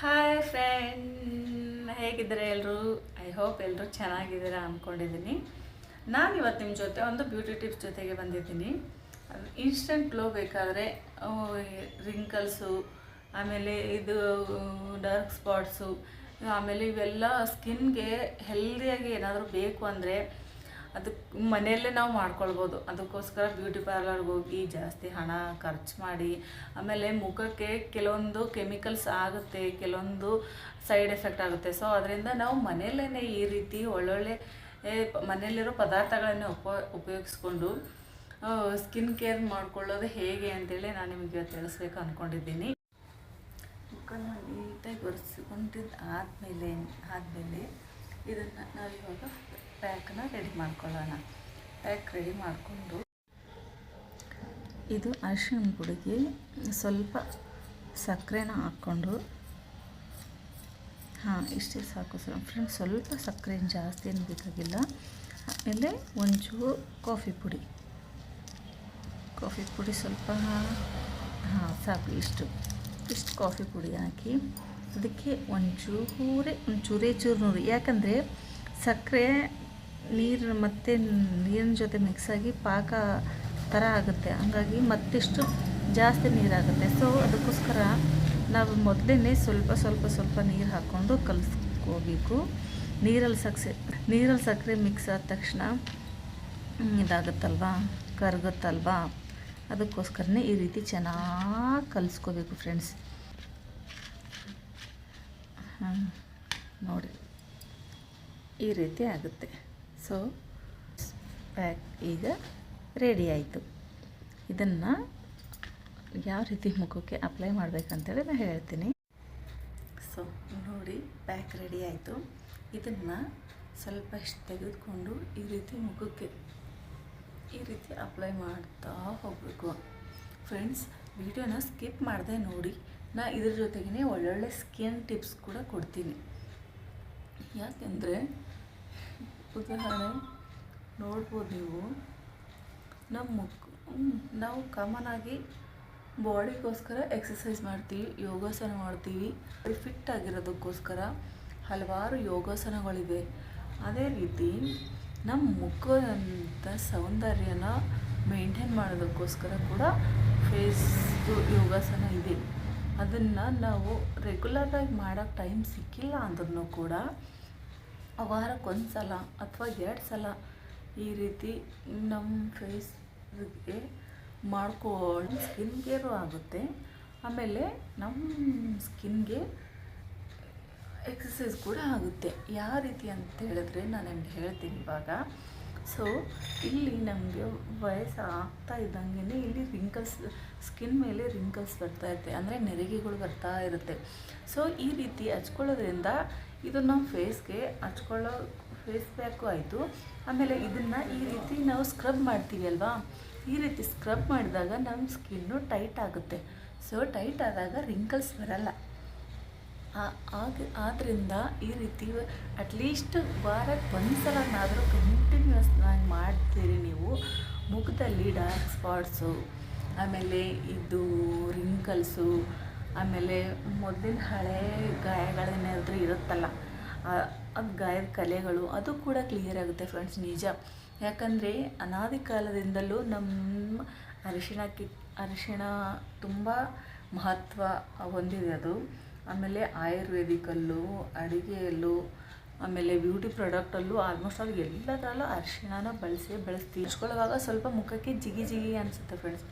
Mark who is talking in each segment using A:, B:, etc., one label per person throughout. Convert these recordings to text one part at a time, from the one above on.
A: Hi friend ಹೇಗಿದ್ದಾರೆ ಎಲ್ಲರೂ I hope ಎಲ್ಲರೂ ಚೆನ್ನಾಗಿದ್ದೀರಾ ಅಂದ್ಕೊಂಡಿದ್ದೀನಿ ನಾನು ಇವತ್ತು ನಿಮ್ಮ ಜೊತೆ ಒಂದು ಬ್ಯೂಟಿ ಟಿಪ್ಸ್ ಜೊತೆಗೆ ಬಂದಿದ್ದೀನಿ. ಇನ್ಸ್ಟೆಂಟ್ ಗ್ಲೋ ಬೇಕಾದರೆ ರಿಂಕಲ್ಸು ಆಮೇಲೆ ಇದು ಡಾರ್ಕ್ ಸ್ಪಾಟ್ಸು ಆಮೇಲೆ ಇವೆಲ್ಲ ಸ್ಕಿನ್ಗೆ ಹೆಲ್ದಿಯಾಗಿ ಏನಾದರೂ ಬೇಕು ಅಂದರೆ ಅದಕ್ಕೆ ಮನೆಯಲ್ಲೇ ನಾವು ಮಾಡ್ಕೊಳ್ಬೋದು. ಅದಕ್ಕೋಸ್ಕರ ಬ್ಯೂಟಿ ಪಾರ್ಲರ್ಗೆ ಹೋಗಿ ಜಾಸ್ತಿ ಹಣ ಖರ್ಚು ಮಾಡಿ, ಆಮೇಲೆ ಮುಖಕ್ಕೆ ಕೆಲವೊಂದು ಕೆಮಿಕಲ್ಸ್ ಆಗುತ್ತೆ, ಕೆಲವೊಂದು ಸೈಡ್ ಎಫೆಕ್ಟ್ ಆಗುತ್ತೆ. ಸೊ, ಅದರಿಂದ ನಾವು ಮನೆಯಲ್ಲೇ ಈ ರೀತಿ ಒಳ್ಳೊಳ್ಳೆ ಮನೆಯಲ್ಲಿರೋ ಪದಾರ್ಥಗಳನ್ನೇ ಉಪ, ಉಪಯೋಗಿಸ್ಕೊಂಡು ಸ್ಕಿನ್ ಕೇರ್ ಮಾಡ್ಕೊಳ್ಳೋದು ಹೇಗೆ ಅಂತೇಳಿ ನಾನು ನಿಮಗೆ ಇವತ್ತು ತಿಳಿಸ್ಬೇಕು ಅಂದ್ಕೊಂಡಿದ್ದೀನಿ ಮುಖನ ನೀಟಾಗಿ ಒರೆಸ್ಕೊಂಡಿದ್ದು ಆದಮೇಲೆ ಆದಮೇಲೆ ಇದನ್ನು ನಾವು ಇವಾಗ ಪ್ಯಾಕನ್ನ ರೆಡಿ ಮಾಡ್ಕೊಳ್ಳೋಣ. ಪ್ಯಾಕ್ ರೆಡಿ ಮಾಡಿಕೊಂಡು ಇದು ಅರಿಶಿಣ ಪುಡಿಗೆ ಸ್ವಲ್ಪ ಸಕ್ಕರೆನ ಹಾಕ್ಕೊಂಡು, ಹಾಂ, ಇಷ್ಟೇ ಸಾಕು ಸರ್. ಫ್ರೆಂಡ್ಸ್ ಸ್ವಲ್ಪ ಸಕ್ಕರೆ ಜಾಸ್ತಿ ಏನು ಬೇಕಾಗಿಲ್ಲ. ಆಮೇಲೆ ಒಂಚೂರು ಕಾಫಿ ಪುಡಿ. ಕಾಫಿ ಪುಡಿ ಸ್ವಲ್ಪ, ಹಾಂ, ಸಾಕು, ಇಷ್ಟು. ಇಷ್ಟು ಕಾಫಿ ಪುಡಿ ಹಾಕಿ ಅದಕ್ಕೆ ಒಂಚೂರೇ ಒಂಚೂರೇ ಚೂರು ನೋಡಿ. ಯಾಕಂದರೆ ಸಕ್ಕರೆ, ನೀರು ಮತ್ತು ನೀರಿನ ಜೊತೆ ಮಿಕ್ಸ್ ಆಗಿ ಪಾಕ ಥರ ಆಗುತ್ತೆ. ಹಂಗಾಗಿ ಮತ್ತಿಷ್ಟು ಜಾಸ್ತಿ ನೀರಾಗುತ್ತೆ. ಸೊ ಅದಕ್ಕೋಸ್ಕರ ನಾವು ಮೊದಲೇ ಸ್ವಲ್ಪ ಸ್ವಲ್ಪ ಸ್ವಲ್ಪ ನೀರು ಹಾಕ್ಕೊಂಡು ಕಲಿಸ್ಕೋಬೇಕು. ನೀರಲ್ಲಿ ಸಕ್ಸೆ, ನೀರಲ್ಲಿ ಸಕ್ಕರೆ ಮಿಕ್ಸ್ ಆದ ತಕ್ಷಣ ಇದಾಗುತ್ತಲ್ವಾ? ಕರಗುತ್ತಲ್ವಾ? ಅದಕ್ಕೋಸ್ಕರನೇ ಈ ರೀತಿ ಚೆನ್ನಾಗಿ ಕಲಿಸ್ಕೋಬೇಕು ಫ್ರೆಂಡ್ಸ್ ನೋಡಿ. ಈ ರೀತಿ ಆಗುತ್ತೆ. ಸೊ ಪ್ಯಾಕ್ ಈಗ ರೆಡಿ ಆಯಿತು. ಇದನ್ನು ಯಾವ ರೀತಿ ಮುಖಕ್ಕೆ ಅಪ್ಲೈ ಮಾಡಬೇಕಂತೇಳಿ ನಾನು ಹೇಳ್ತೀನಿ. ಸೊ ನೋಡಿ ಪ್ಯಾಕ್ ರೆಡಿ ಆಯಿತು. ಇದನ್ನು ಸ್ವಲ್ಪ ತೆಗೆದುಕೊಂಡು ಈ ರೀತಿ ಮುಖಕ್ಕೆ ಈ ರೀತಿ ಅಪ್ಲೈ ಮಾಡ್ತಾ ಹೋಗಬೇಕು. ಫ್ರೆಂಡ್ಸ್ ವಿಡಿಯೋನ ಸ್ಕಿಪ್ ಮಾಡದೆ ನೋಡಿ. ನಾ ಇದ್ರ ಜೊತೆಗೇ ಒಳ್ಳೊಳ್ಳೆ ಸ್ಕಿನ್ ಟಿಪ್ಸ್ ಕೂಡ ಕೊಡ್ತೀನಿ. ಯಾಕೆಂದರೆ, ಉದಾಹರಣೆ, ನೋಡ್ಬೋದು ನೀವು ನಮ್ಮ ಮುಖ ನಾವು ಕಾಮನ್ ಆಗಿ ಬಾಡಿಗೋಸ್ಕರ ಎಕ್ಸಸೈಸ್ ಮಾಡ್ತೀವಿ, ಯೋಗಾಸನ ಮಾಡ್ತೀವಿ. ಫಿಟ್ ಆಗಿರೋದಕ್ಕೋಸ್ಕರ ಹಲವಾರು ಯೋಗಾಸನಗಳಿವೆ. ಅದೇ ರೀತಿ ನಮ್ಮ ಮುಖದಂಥ ಸೌಂದರ್ಯನ ಮೇಂಟೈನ್ ಮಾಡೋದಕ್ಕೋಸ್ಕರ ಕೂಡ ಫೇಸ್ದು ಯೋಗಾಸನ ಇದೆ. ಅದನ್ನು ನಾವು ರೆಗ್ಯುಲರಾಗಿ ಮಾಡೋಕ್ಕೆ ಟೈಮ್ ಸಿಕ್ಕಿಲ್ಲ ಅಂದ್ರೂ ಕೂಡ ವಾರಕ್ಕೊಂದು ಸಲ ಅಥವಾ ಎರಡು ಸಲ ಈ ರೀತಿ ನಮ್ಮ ಫೇಸ್ಗೆ ಮಾಡ್ಕೊಳ್ಳಿ ಸ್ಕಿನ್ ಕೇರು ಆಗುತ್ತೆ. ಆಮೇಲೆ ನಮ್ಮ ಸ್ಕಿನ್ಗೆ ಎಕ್ಸಸೈಸ್ ಕೂಡ ಆಗುತ್ತೆ. ಯಾವ ರೀತಿ ಅಂತ ಹೇಳಿದ್ರೆ ನಾನು ನಿಮ್ಗೆ ಹೇಳ್ತೀನಿ ಇವಾಗ. ಸೊ ಇಲ್ಲಿ ನಮಗೆ ವಯಸ್ಸು ಆಗ್ತಾ ಇದ್ದಂಗೆ ಇಲ್ಲಿ ರಿಂಕಲ್ಸ್ ಸ್ಕಿನ್ ಮೇಲೆ ರಿಂಕಲ್ಸ್ ಬರ್ತಾ ಇರುತ್ತೆ. ಅಂದರೆ ನೆರಿಗೆಗಳು ಬರ್ತಾ ಇರುತ್ತೆ. ಸೊ ಈ ರೀತಿ ಹಚ್ಕೊಳ್ಳೋದ್ರಿಂದ ಇದು ನಮ್ಮ ಫೇಸ್ಗೆ ಹಚ್ಕೊಳ್ಳೋ ಫೇಸ್ ಪ್ಯಾಕು ಆಯಿತು. ಆಮೇಲೆ ಇದನ್ನು ಈ ರೀತಿ ನಾವು ಸ್ಕ್ರಬ್ ಮಾಡ್ತೀವಿ ಅಲ್ವಾ? ಈ ರೀತಿ ಸ್ಕ್ರಬ್ ಮಾಡಿದಾಗ ನಮ್ಮ ಸ್ಕಿನ್ನು ಟೈಟ್ ಆಗುತ್ತೆ. ಸೊ ಟೈಟ್ ಆದಾಗ ರಿಂಕಲ್ಸ್ ಬರಲ್ಲ. ಆಗ ಆದ್ದರಿಂದ ಈ ರೀತಿ ಅಟ್ಲೀಸ್ಟ್ ವಾರಕ್ಕೆ ಒಂದು ಸಲನಾದರೂ ಕಂಟಿನ್ಯೂಸ್ ಆಗಿ ಮಾಡ್ತೀರಿ ನೀವು. ಮುಖದಲ್ಲಿ ಡಾರ್ಕ್ ಸ್ಪಾಟ್ಸು ಆಮೇಲೆ ಇದು ರಿಂಕಲ್ಸು ಆಮೇಲೆ ಮೊದಲಿನ ಹಳೆ ಗಾಯಗಳೇನಾದರೂ ಇರುತ್ತಲ್ಲ, ಆ- ಗಾಯದ ಕಲೆಗಳು ಅದು ಕೂಡ ಕ್ಲಿಯರ್ ಆಗುತ್ತೆ ಫ್ರೆಂಡ್ಸ್ ನಿಜ. ಯಾಕಂದರೆ ಅನಾದಿ ಕಾಲದಿಂದಲೂ ನಮ್ಮ ಅರಿಶಿಣಕ್ಕೆ ಅರಿಶಿಣ ತುಂಬ ಮಹತ್ವ ಹೊಂದಿದೆ ಅದು. ಆಮೇಲೆ ಆಯುರ್ವೇದಿಕಲ್ಲೂ, ಅಡುಗೆಯಲ್ಲೂ, ಆಮೇಲೆ ಬ್ಯೂಟಿ ಪ್ರಾಡಕ್ಟಲ್ಲೂ ಆಲ್ಮೋಸ್ಟ್ ಆಲ್ ಎಲ್ಲದರಲ್ಲೂ ಅರಿಶಿಣನ ಬಳಸಿ ಬಳಸ್ತೀವಿ. ಹಚ್ಕೊಳ್ಳುವಾಗ ಸ್ವಲ್ಪ ಮುಖಕ್ಕೆ ಜಿಗಿ ಜಿಗಿ ಅನಿಸುತ್ತೆ ಫ್ರೆಂಡ್ಸ್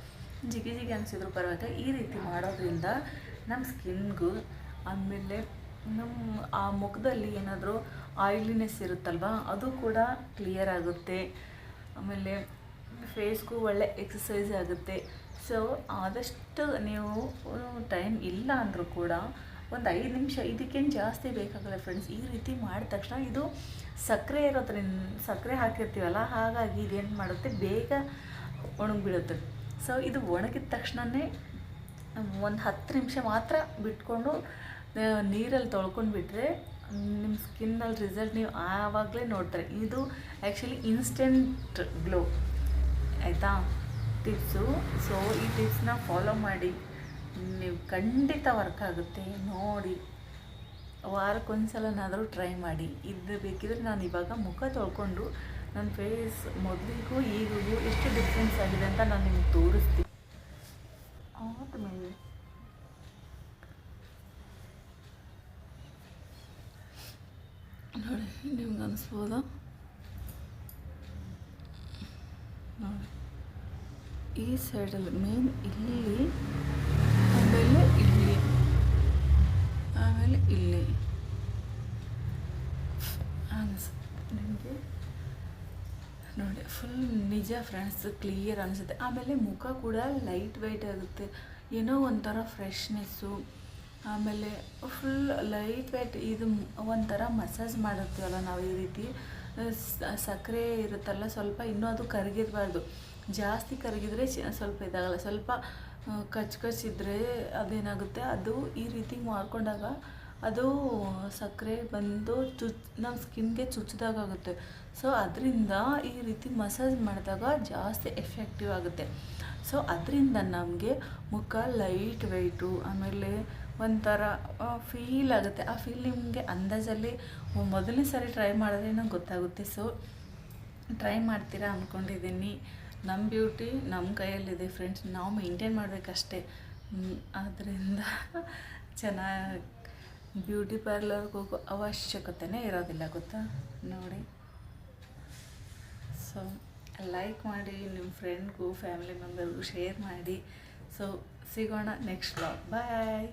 A: ಜಿಗಿ ಜಿಗಿ ಅನಿಸಿದ್ರು ಪರವಾಗಿಲ್ಲ, ಈ ರೀತಿ ಮಾಡೋದ್ರಿಂದ ನಮ್ಮ ಸ್ಕಿನ್ಗೂ ಆಮೇಲೆ ನಮ್ಮ ಆ ಮುಖದಲ್ಲಿ ಏನಾದರೂ ಆಯಿಲಿನೆಸ್ ಇರುತ್ತಲ್ವ, ಅದು ಕೂಡ ಕ್ಲಿಯರ್ ಆಗುತ್ತೆ. ಆಮೇಲೆ ಫೇಸ್ಗೂ ಒಳ್ಳೆ ಎಕ್ಸಸೈಸ್ ಆಗುತ್ತೆ. ಸೊ ಆದಷ್ಟು ನೀವು ಟೈಮ್ ಇಲ್ಲ ಅಂದರೂ ಕೂಡ ಒಂದು ಐದು ನಿಮಿಷ, ಇದಕ್ಕೇನು ಜಾಸ್ತಿ ಬೇಕಾಗಲ್ಲ ಫ್ರೆಂಡ್ಸ್ ಈ ರೀತಿ ಮಾಡಿದ ತಕ್ಷಣ ಇದು ಸಕ್ಕರೆ ಇರೋದ್ರಿಂದ, ಸಕ್ಕರೆ ಹಾಕಿರ್ತೀವಲ್ಲ, ಹಾಗಾಗಿ ಇದೇನು ಮಾಡುತ್ತೆ, ಬೇಗ ಒಣಗಿಬಿಡುತ್ತೆ. ಸೊ ಇದು ಒಣಗಿದ ತಕ್ಷಣವೇ ಒಂದು ಹತ್ತು ನಿಮಿಷ ಮಾತ್ರ ಬಿಟ್ಕೊಂಡು ನೀರಲ್ಲಿ ತೊಳ್ಕೊಂಡು ಬಿಟ್ಟರೆ ನಿಮ್ಮ ಸ್ಕಿನ್ನಲ್ಲಿ ರಿಸಲ್ಟ್ ನೀವು ಆವಾಗಲೇ ನೋಡ್ತಾರೆ. ಇದು ಆ್ಯಕ್ಚುಲಿ ಇನ್ಸ್ಟೆಂಟ್ ಗ್ಲೋ ಆಯಿತಾ? ಟಿಪ್ಸು ಸೊ ಈ ಟಿಪ್ಸ್ನ ಫಾಲೋ ಮಾಡಿ. ನೀವು ಖಂಡಿತ ವರ್ಕ್ ಆಗುತ್ತೆ, ನೋಡಿ. ವಾರಕ್ಕೊಂದ್ಸಲನಾದರೂ ಟ್ರೈ ಮಾಡಿ. ಇದು ಬೇಕಿದ್ರೆ ನಾನು ಇವಾಗ ಮುಖ ತೊಳ್ಕೊಂಡು ನನ್ನ ಫೇಸ್ ಮೊದಲಿಗೂ ಈಗಿಗೂ ಎಷ್ಟು ಡಿಫ್ರೆನ್ಸ್ ಆಗಿದೆ ಅಂತ ನಾನು ನಿಮ್ಗೆ ತೋರಿಸ್ತೀನಿ. ನೋಡಿ, ನಿಮ್ಗೆ ಅನಿಸ್ಬೋದಾ? ನೋಡಿ, ಈ ಸೈಡಲ್ಲಿ ಮೇನ್ ಇಲ್ಲಿ ಆಮೇಲೆ ಇಲ್ಲಿ. ಆಮೇಲೆ ಇಲ್ಲಿ. ನಿಮಗೆ ನೋಡಿ ಫುಲ್ ನಿಜ ಫ್ರೆಂಡ್ಸ್ ಕ್ಲಿಯರ್ ಅನಿಸುತ್ತೆ. ಆಮೇಲೆ ಮುಖ ಕೂಡ ಲೈಟ್ ವೈಟ್ ಆಗುತ್ತೆ. ಏನೋ ಒಂಥರ ಫ್ರೆಶ್ನೆಸ್ಸು ಆಮೇಲೆ ಫುಲ್ ಲೈಟ್ ವೈಟ್ ಇದು ಒಂಥರ ಮಸಾಜ್ ಮಾಡುತ್ತೀವಲ್ಲ ನಾವು ಈ ರೀತಿ. ಸಕ್ಕರೆ ಇರುತ್ತಲ್ಲ, ಸ್ವಲ್ಪ ಇನ್ನೂ ಅದು ಕರಗಿರಬಾರ್ದು. ಜಾಸ್ತಿ ಕರಗಿದ್ರೆ ಸ್ವಲ್ಪ ಇದಾಗಲ್ಲ. ಸ್ವಲ್ಪ ಕಚ್ ಕಚ್ಚಿದ್ರೆ ಅದೇನಾಗುತ್ತೆ? ಅದು ಈ ರೀತಿ ಮಾಡ್ಕೊಂಡಾಗ ಅದು ಸಕ್ಕರೆ ಬಂದು ಚುಚ್, ನಮ್ಮ ಸ್ಕಿನ್ಗೆ ಚುಚ್ಚಿದಾಗುತ್ತೆ ಸೊ, ಅದರಿಂದ ಈ ರೀತಿ ಮಸಾಜ್ ಮಾಡಿದಾಗ ಜಾಸ್ತಿ ಎಫೆಕ್ಟಿವ್ ಆಗುತ್ತೆ. ಸೊ, ಅದರಿಂದ ನಮಗೆ ಮುಖ ಲೈಟ್ ವೆಯ್ಟು ಆಮೇಲೆ ಒಂಥರ ಫೀಲ್ ಆಗುತ್ತೆ. ಆ ಫೀಲ್ ನಿಮಗೆ ಅಂದಾಜಲ್ಲಿ ಮೊದಲನೇ ಸಾರಿ ಟ್ರೈ ಮಾಡಿದ್ರೆ ನಂಗೆ ಗೊತ್ತಾಗುತ್ತೆ. ಸೊ, ಟ್ರೈ ಮಾಡ್ತೀರಾ ಅಂದ್ಕೊಂಡಿದ್ದೀನಿ ನಮ್ಮ ಬ್ಯೂಟಿ ನಮ್ಮ ಕೈಯಲ್ಲಿದೆ ಫ್ರೆಂಡ್ಸ್ ನಾವು ಮೇಂಟೈನ್ ಮಾಡಬೇಕಷ್ಟೇ. ಆದ್ದರಿಂದ ಚೆನ್ನಾಗಿ ಬ್ಯೂಟಿ ಪಾರ್ಲರ್ಗೆ ಹೋಗೋ ಅವಶ್ಯಕತೆನೇ ಇರೋದಿಲ್ಲ, ಗೊತ್ತಾ? ನೋಡಿ. ಸೊ ಲೈಕ್ ಮಾಡಿ ನಿಮ್ಮ ಫ್ರೆಂಡ್ಗೂ ಫ್ಯಾಮಿಲಿ ಮೆಂಬರ್ಗೂ ಶೇರ್ ಮಾಡಿ. ಸೊ ಸಿಗೋಣ ನೆಕ್ಸ್ಟ್ ಬ್ಲಾಗ್ ಬಾಯ್